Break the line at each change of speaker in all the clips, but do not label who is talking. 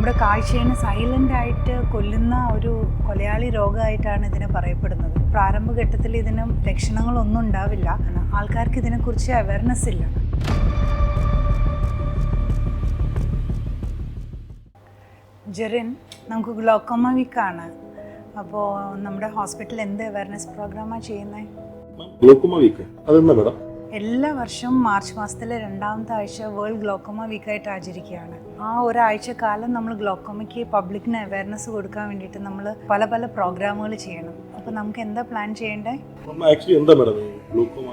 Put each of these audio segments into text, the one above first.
നമ്മുടെ കാഴ്ചയെ സൈലന്റ് ആയിട്ട് കൊല്ലുന്ന ഒരു കൊലയാളി രോഗമായിട്ടാണ് ഇതിനെ പറയപ്പെടുന്നത്. പ്രാരംഭഘട്ടത്തിൽ ഇതിന് ലക്ഷണങ്ങളൊന്നും ഉണ്ടാവില്ല. ആൾക്കാർക്ക് ഇതിനെക്കുറിച്ച് അവയർനെസ് ഇല്ല. ജെറിൻ നമുക്ക് ഗ്ലോക്കോമ വീക്കാണ് അപ്പോൾ നമ്മുടെ ഹോസ്പിറ്റലിൽ എന്ത് അവയർനെസ് പ്രോഗ്രാമാണ് ചെയ്യുന്നത്
ഗ്ലോക്കോമ വീക്ക് അതെന്താ മേഡം?
എല്ലാ വർഷവും മാർച്ച് മാസത്തിലെ രണ്ടാമത്തെ ആഴ്ച വേൾഡ് ഗ്ലോക്കോമ വീക്കായിട്ട് ആചരിക്കുകയാണ്. ആ ഒരാഴ്ച കാലം നമ്മൾ ഗ്ലോക്കോമയ്ക്ക് പബ്ലിക്കിന് അവയർനെസ് കൊടുക്കാൻ വേണ്ടിയിട്ട് നമ്മൾ പല പല പ്രോഗ്രാമുകൾ ചെയ്യണം. അപ്പോൾ നമുക്ക് എന്താ പ്ലാൻ ചെയ്യേണ്ടത്
ആക്ച്വലി എന്താ മേഡം ഗ്ലോക്കോമ?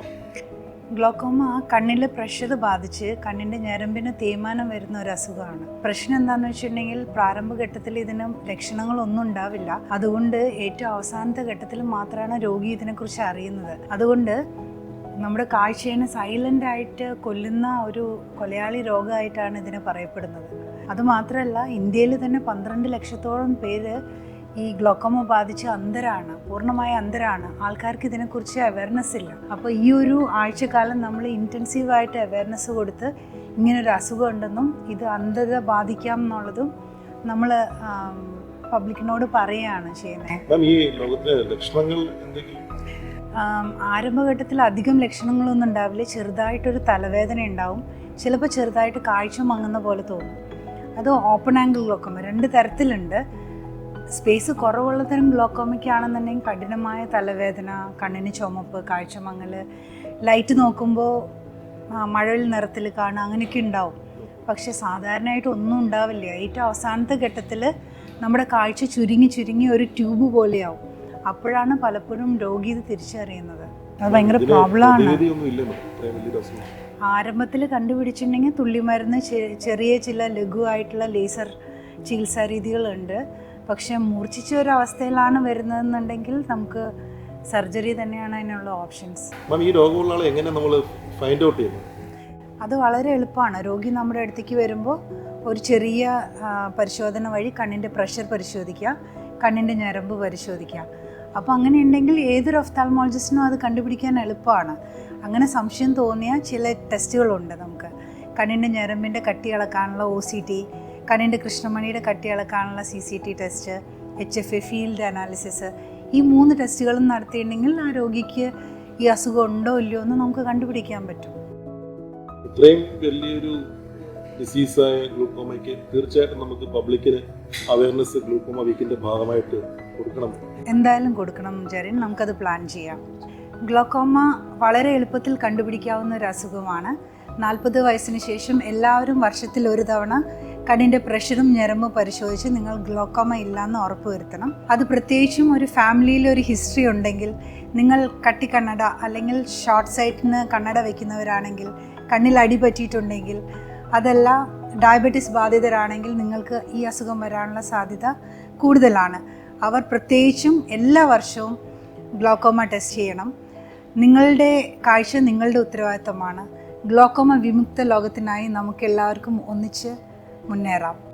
ഗ്ലോക്കോമ കണ്ണിലെ പ്രഷർ ബാധിച്ച് കണ്ണിന്റെ ഞരമ്പിന് തേയ്മാനം വരുന്ന ഒരു അസുഖമാണ്. പ്രശ്നം എന്താണെന്ന് വെച്ചിട്ടുണ്ടെങ്കിൽ പ്രാരംഭഘട്ടത്തിൽ ഇതിന് ലക്ഷണങ്ങളൊന്നും ഉണ്ടാവില്ല. അതുകൊണ്ട് ഏറ്റവും അവസാനത്തെ ഘട്ടത്തിൽ മാത്രമാണ് രോഗി ഇതിനെക്കുറിച്ച് അറിയുന്നത്. അതുകൊണ്ട് നമ്മുടെ കാഴ്ചയെ സൈലന്റ് ആയിട്ട് കൊല്ലുന്ന ഒരു കൊലയാളി രോഗമായിട്ടാണ് ഇതിനെ പറയപ്പെടുന്നത്. അതുമാത്രമല്ല ഇന്ത്യയിൽ തന്നെ പന്ത്രണ്ട് ലക്ഷത്തോളം പേര് ഈ ഗ്ലോക്കോമ ബാധിച്ച് അന്തരാണ് പൂർണമായ അന്തരാണ്. ആൾക്കാർക്ക് ഇതിനെക്കുറിച്ച് അവയർനെസ് ഇല്ല. അപ്പോൾ ഈ ഒരു ആഴ്ചക്കാലം നമ്മൾ ഇന്റൻസീവായിട്ട് അവയർനെസ് കൊടുത്ത് ഇങ്ങനൊരു അസുഖം ഉണ്ടെന്നും ഇത് അന്ധത ബാധിക്കാം എന്നുള്ളതും നമ്മൾ പബ്ലിക്കിനോട് പറയുകയാണ് ചെയ്യുന്നത്.
ഈ എന്തെങ്കിലും
ആരംഭഘട്ടത്തിൽ അധികം ലക്ഷണങ്ങളൊന്നും ഉണ്ടാവില്ല. ചെറുതായിട്ടൊരു തലവേദന ഉണ്ടാവും. ചിലപ്പോൾ ചെറുതായിട്ട് കാഴ്ച മങ്ങുന്ന പോലെ തോന്നും. അത് ഓപ്പൺ ആംഗിൾ ഗ്ലോക്കോമ രണ്ട് തരത്തിലുണ്ട്. സ്പേസ് കുറവുള്ള തരം ഗ്ലോക്കോമയ്ക്കാണെന്നുണ്ടെങ്കിൽ കഠിനമായ തലവേദന കണ്ണിന് ചുമപ്പ് കാഴ്ച മങ്ങൽ ലൈറ്റ് നോക്കുമ്പോൾ മഴവിൽ നിറത്തിൽ കാണുക അങ്ങനെയൊക്കെ ഉണ്ടാവും. പക്ഷെ സാധാരണയായിട്ട് ഒന്നും ഉണ്ടാവില്ല. ഏറ്റവും അവസാനത്തെ ഘട്ടത്തിൽ നമ്മുടെ കാഴ്ച ചുരുങ്ങി ചുരുങ്ങി ഒരു ട്യൂബ് പോലെയാവും. അപ്പോഴാണ് പലപ്പോഴും രോഗി ഇത് തിരിച്ചറിയുന്നത്. അത് ഭയങ്കര
പ്രോബ്ലം
പ്രോബ്ലമാണ് ആരംഭത്തിൽ കണ്ടുപിടിച്ചിട്ടുണ്ടെങ്കിൽ തുള്ളിമരുന്ന് ചെറിയ ചില ലഘുവായിട്ടുള്ള ലേസർ ചികിത്സാ രീതികളുണ്ട്. പക്ഷെ മൂർച്ഛിച്ച ഒരു അവസ്ഥയിലാണ് വരുന്നതെന്നുണ്ടെങ്കിൽ നമുക്ക് സർജറി തന്നെയാണ് അതിനുള്ള ഓപ്ഷൻസ്.
ഈ രോഗമുള്ള ആളെ എങ്ങനെ നമ്മൾ ഫൈൻഡ് ഔട്ട്
അത് വളരെ എളുപ്പമാണ്. രോഗി നമ്മുടെ അടുത്തേക്ക് വരുമ്പോൾ ഒരു ചെറിയ പരിശോധന വഴി കണ്ണിന്റെ പ്രഷർ പരിശോധിക്കുക കണ്ണിന്റെ ഞരമ്പ് പരിശോധിക്കുക. അപ്പോൾ അങ്ങനെ ഉണ്ടെങ്കിൽ ഏതൊരു ഒഫ്താൽമോളജിസ്റ്റിനും അത് കണ്ടുപിടിക്കാൻ എളുപ്പമാണ്. അങ്ങനെ സംശയം തോന്നിയ ചില ടെസ്റ്റുകളുണ്ട് നമുക്ക്. കണ്ണിന്റെ ഞരമ്പിന്റെ കട്ടി അളക്കാനുള്ള ഒ സി ടി കണ്ണിന്റെ കൃഷ്ണമണിയുടെ കട്ടി അളക്കാനുള്ള C C T test H F A field analysis ഈ മൂന്ന് ടെസ്റ്റുകളും നടത്തിയിട്ടുണ്ടെങ്കിൽ ആ രോഗിക്ക് ഈ അസുഖം ഉണ്ടോ ഇല്ലയോ എന്ന് നമുക്ക് കണ്ടുപിടിക്കാൻ പറ്റും.
ഇത്രയും വലിയൊരു ഡിസീസായ ഗ്ലൂക്കോമയ്ക്ക് തീർച്ചയായിട്ടും നമുക്ക് പബ്ലിക്കിന് അവയർനെസ് ഗ്ലൂക്കോമ വീക്കിന്റെ ഭാഗമായിട്ട് കൊടുക്കണം.
എന്തായാലും കൊടുക്കണം ജെറിൻ. നമുക്കത് പ്ലാൻ ചെയ്യാം. ഗ്ലോക്കോമ വളരെ എളുപ്പത്തിൽ കണ്ടുപിടിക്കാവുന്ന ഒരു അസുഖമാണ്. നാൽപ്പത് വയസ്സിന് ശേഷം എല്ലാവരും വർഷത്തിൽ ഒരു തവണ കണ്ണിന്റെ പ്രഷറും ഞരമ്പും പരിശോധിച്ച് നിങ്ങൾ ഗ്ലോക്കോമ ഇല്ലയെന്ന് ഉറപ്പുവരുത്തണം അത് പ്രത്യേകിച്ചും ഒരു ഫാമിലിയിൽ ഒരു ഹിസ്റ്ററി ഉണ്ടെങ്കിൽ നിങ്ങൾ കട്ടി കണ്ണട അല്ലെങ്കിൽ ഷോർട്ട് സൈറ്റിന് കണ്ണട വയ്ക്കുന്നവരാണെങ്കിൽ കണ്ണിൽ അടി പറ്റിയിട്ടുണ്ടെങ്കിൽ അതല്ല ഡയബറ്റിസ് ബാധിതരാണെങ്കിൽ നിങ്ങൾക്ക് ഈ അസുഖം വരാനുള്ള സാധ്യത കൂടുതലാണ്. അവർ പ്രത്യേകിച്ചും എല്ലാ വർഷവും ഗ്ലോക്കോമ ടെസ്റ്റ് ചെയ്യണം. നിങ്ങളുടെ കാഴ്ച നിങ്ങളുടെ ഉത്തരവാദിത്തമാണ് ഗ്ലോക്കോമ വിമുക്ത ലോകത്തിനായി നമുക്കെല്ലാവർക്കും ഒന്നിച്ച് മുന്നേറാം.